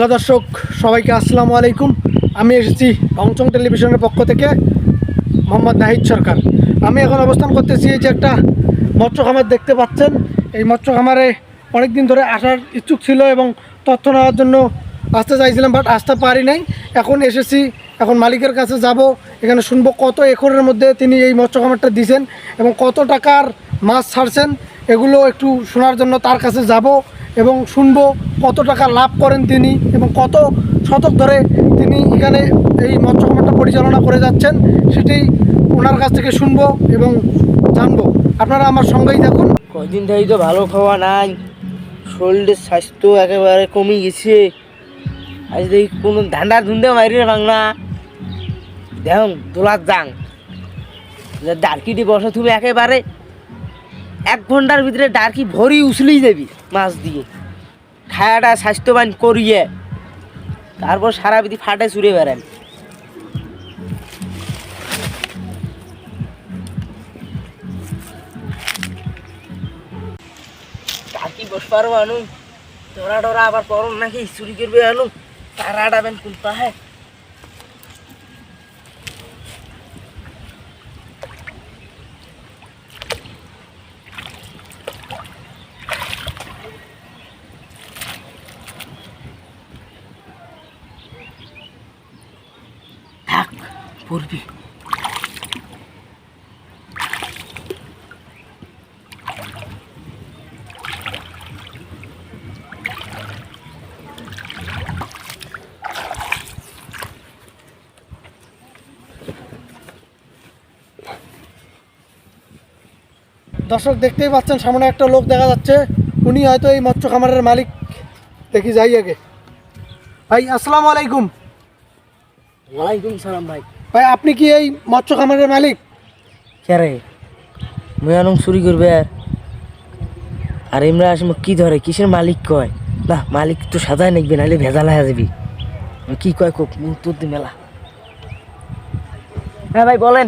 Hello দর্শক, সবাইকে আসসালামু আলাইকুম। আমি এসেছি বংচং টেলিভিশনের পক্ষ থেকে মোহাম্মদ নাহিদ সরকার। আমি এখন অবস্থান করতেছি এই যে একটা মৎস্য খামার দেখতে পাচ্ছেন। এই মৎস্য খামারে অনেক দিন ধরে আসার ইচ্ছুক ছিল এবং তথ্য নেওয়ার জন্য আসতে চাইছিলাম, বাট আসতে পারি নাই। এখন এসেছি, এখন মালিকের কাছে যাব। এখানে শুনব কত একরের মধ্যে তিনি এই মৎস্য খামারটা দিয়েছেন এবং কত টাকার মাছ ছাড়ছেন। এগুলো একটু শোনার জন্য তার কাছে যাব এবং শুনব কত টাকা লাভ করেন তিনি এবং কত শতক ধরে তিনি এখানে এই মৎস্য খামারটা পরিচালনা করে যাচ্ছেন সেটি ওনার কাছ থেকে শুনব এবং জানব। আপনারা আমার সঙ্গেই থাকুন। কদিন ধরেই তো ভালো খাওয়া নাই, শরীরের স্বাস্থ্য একেবারে কমে গেছে। আজ দেখি কোনো ধান্দা ধুন্দে মারিয়ে বাংলা দেখ দোলার যাং ডারকিটি বসে তুমি একেবারে এক ঘণ্টার ভিতরে ডারকি ভরি উছলেই যাবি মাছ দিয়ে। খায়াটা স্বাস্থ্যবান করিয়ে। তারপর সারা বিধি ফাটে চুরে বেড়ান ডাকি বসবার আনু তোরা টোরা আবার পরম নাকি চুরি করবে আনু তারা ডাবেন কোন পাহে থাক পড়বি দর্শক দেখতেই পাচ্ছেন সামনে একটা লোক দেখা যাচ্ছে। উনি হয়তো এই মৎস্য খামারের মালিক। দেখি যাই আগে। ভাই আসসালামু আলাইকুম। ওয়ালাইকুম সালাম ভাই। ভাই আপনি কি এই মৎস্য খামারের মালিক? কে মুই চুরি করবে আর। আর এমরা আসলে কি ধরে কিসের মালিক কয়? না মালিক তো সাজায় নাকবে নাহলে ভেজাল হয়ে যাবি। কি কয় কোক মুখ তোর দি মেলা। হ্যাঁ ভাই বলেন।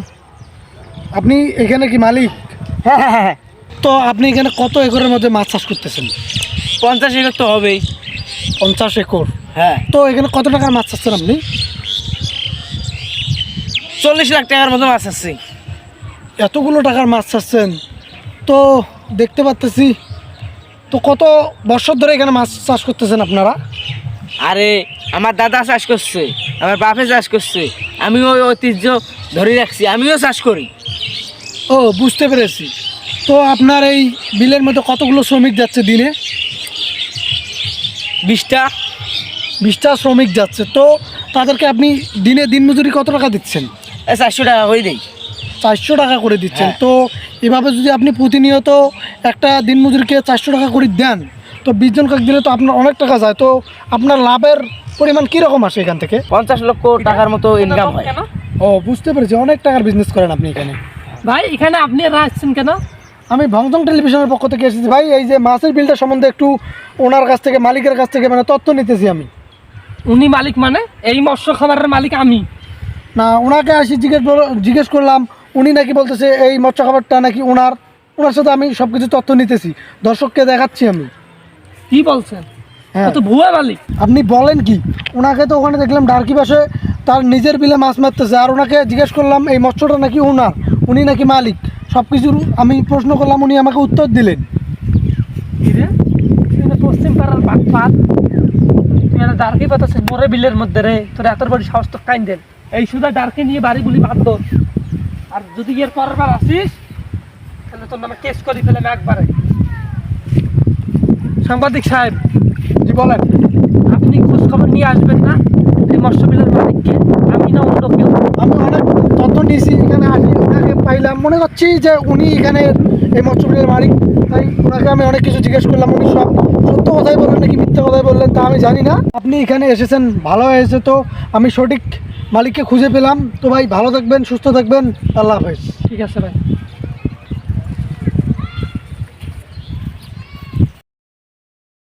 আপনি এখানে কি মালিক? হ্যাঁ হ্যাঁ হ্যাঁ তো আপনি এখানে কত একরের মধ্যে মাছ চাষ করতেছেন? পঞ্চাশ একর তো হবেই। পঞ্চাশ একর? হ্যাঁ। তো এখানে কত টাকার মাছ চাচ্ছেন আপনি? চল্লিশ লাখ টাকার মতো মাছ আছে। এতগুলো টাকার মাছ চাচ্ছেন। তো দেখতে পাচ্তেছি তো কত বছর ধরে এখানে মাছ চাষ করতেছেন আপনারা? আরে আমার দাদা চাষ করছে আমার বাপে চাষ করছে আমিও ওই ঐতিহ্য ধরে রাখছি আমিও চাষ করি। ও বুঝতে পেরেছি। তো আপনার এই বিলের মধ্যে কতগুলো শ্রমিক যাচ্ছে দিনে? বিশটা। বিশটা শ্রমিক যাচ্ছে। তো তাদেরকে আপনি দিনে দিন মজুরি কত টাকা দিচ্ছেন? চারশো টাকা করে দেই। চারশো টাকা করে দিচ্ছেন। হ্যাঁ। তো এভাবে যদি আপনি প্রতিনিয়ত একটা দিন মজুরিকে চারশো টাকা করে দেন তো বিশ জন কাক দিলে তো আপনার অনেক টাকা যায়। তো আপনার লাভের পরিমাণ কীরকম আসে এখান থেকে? পঞ্চাশ লক্ষ টাকার মতো ইনকাম হয়। ও বুঝতে পেরেছি। অনেক টাকার বিজনেস করেন আপনি এখানে। ভাই এখানে আপনি আসছেন কেন? আমি ভংচং টেলিভিশনের পক্ষ থেকে এসেছি। ভাই এই যে মাছের বিলটা সম্বন্ধে একটু ওনার কাছ থেকে মালিকের কাছ থেকে মানে তথ্য নিতেছি আমি। উনি মালিক মানে? এই মৎস্য খামারের মালিক আমি। না ওনাকে আসি জিজ্ঞেস জিজ্ঞেস করলাম উনি নাকি বলতেছে এই মৎস্য খাবারটা নাকি ওনার ওনার সাথে আমি সব কিছু তথ্য নিতেছি। দর্শককে দেখাচ্ছি আমি। কি বলছেন? হ্যাঁ। তো ভুয়া মালিক। আপনি বলেন কি? ওনাকে তো ওখানে দেখলাম ডার্কি বাসে তার নিজের বিলে মাছ মারতেছে। আর ওনাকে জিজ্ঞেস করলাম এই মৎস্যটা নাকি ওনার উনি নাকি মালিক? সব কিছুর আমি প্রশ্ন করলাম উনি আমাকে উত্তর দিলেন। পশ্চিম পাড়ার পাত ডার্কি পাতাছে মোরে বিলের মধ্যে রে। তোর এত বড় সাহস তো কাইন দেন এই সুদা ডার্কি নিয়ে বাড়িগুলি বাঁধ আর যদি এর পরের বার আসিস, তাহলে তোর নামে কেস করি ফেলে একবারে। সাংবাদিক সাহেব, জি বলেন, আপনি খোঁজ খবর নিয়ে আসবেন না? এই মৎস্য বিলের মালিককে। আমি না অন্য কেউ। আমি অনেক তথ্য নিয়েছি, এখানে আসি ওনাকে পাইলাম। মনে করছি যে উনি এখানে এই মৎস্যবিলের মালিক, তাই ওনাকে আমি অনেক কিছু জিজ্ঞেস করলাম। উনি সব সত্য কথাই বললেন নাকি মিথ্যা কথাই বললেন তা আমি জানি না। আপনি এখানে এসেছেন, ভালো হয়েছে তো। আমি সঠিক মালিককে খুঁজে পেলাম। তো ভাই ভালো থাকবেন সুস্থ থাকবেন। আল্লাহ হাফেজ। ঠিক আছে ভাই।